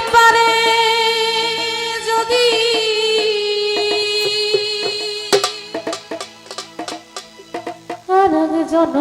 পারে যদি। আর জন্য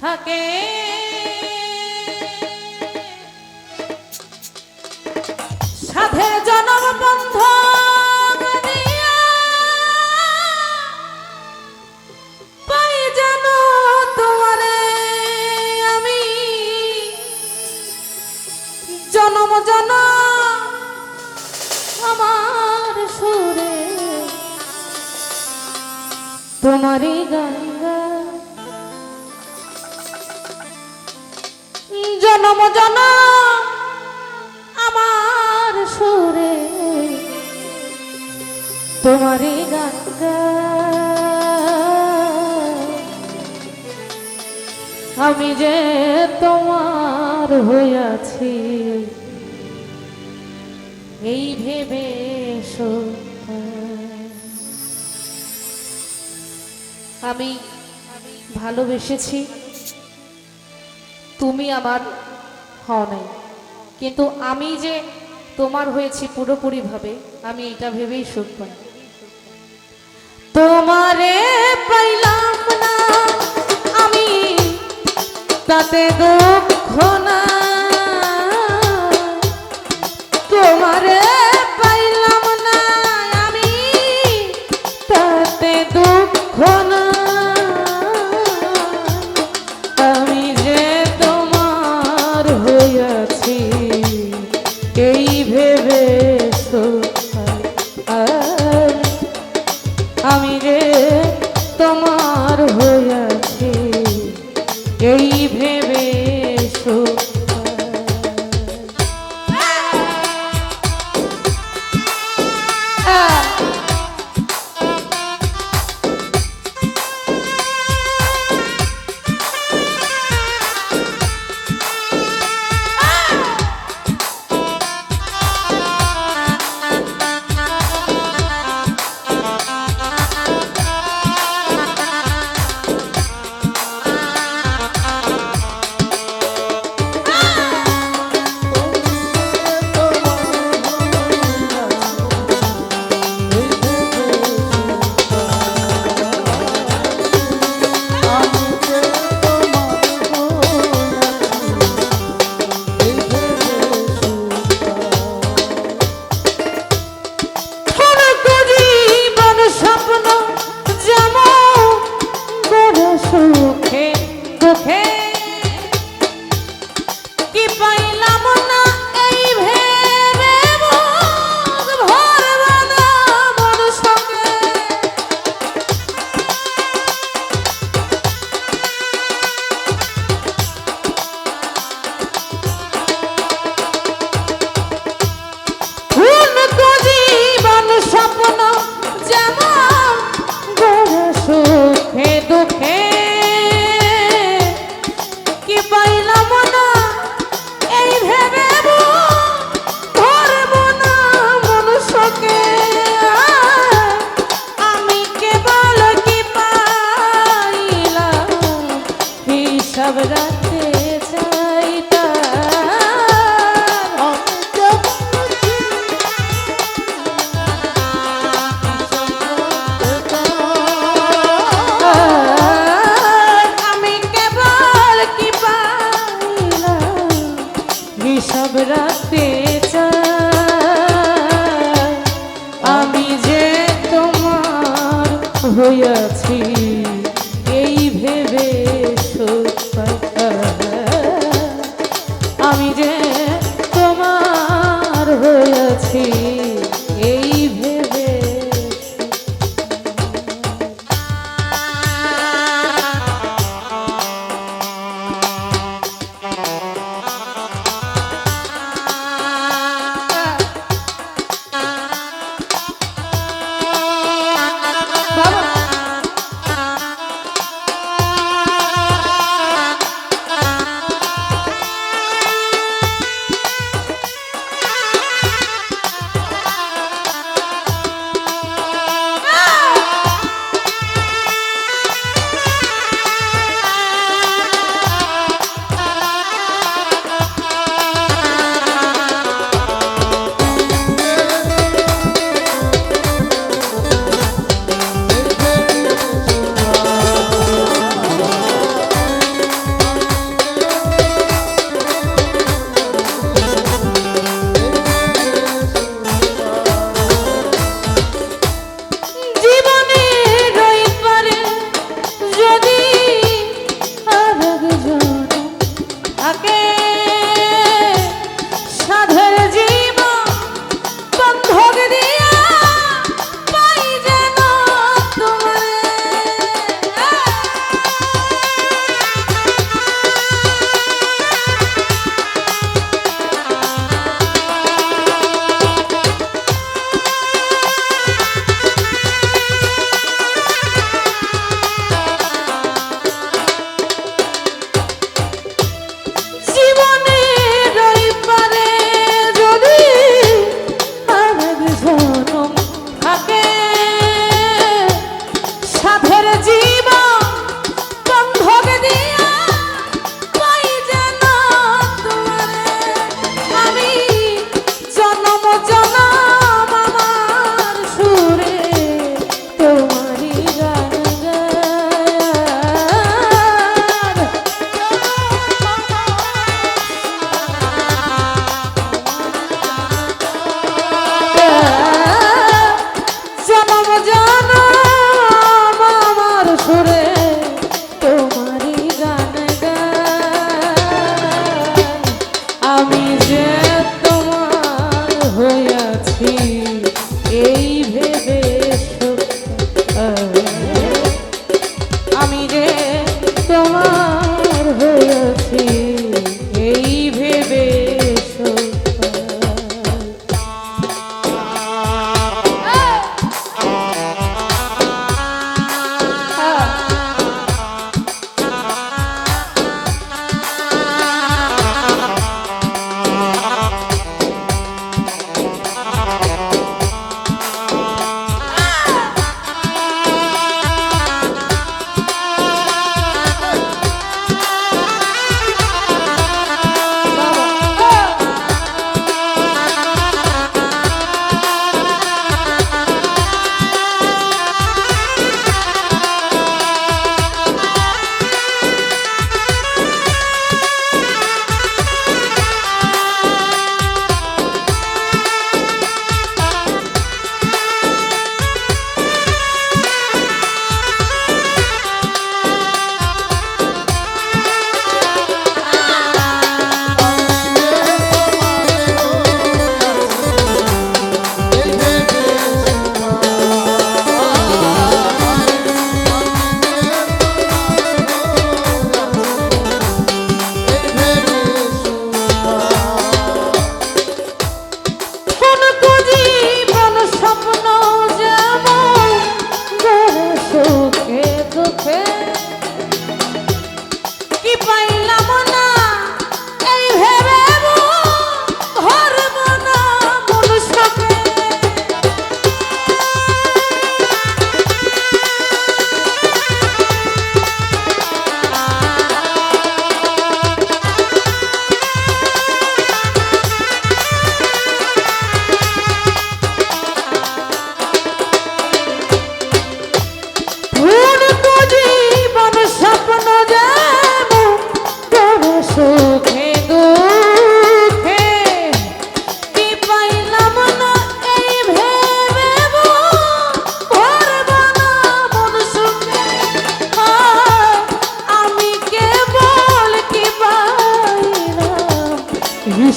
থাকে। জনম জন আমার সুরে। তোমারই গান আমি যে তোমার হইয়াছি এই ভেবে আমি ভালোবেসেছি। তুমি আমার হও নাই। কিন্তু আমি যে তোমার হয়েছি পুরোপুরিভাবে, আমি এটা ভেবেই সুখ পাই তোমারে পাইলাম না আমি, তাতে দুঃখ না দুঃখে হইয়াছে আছি এই ভেবে আমি যে তোমার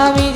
a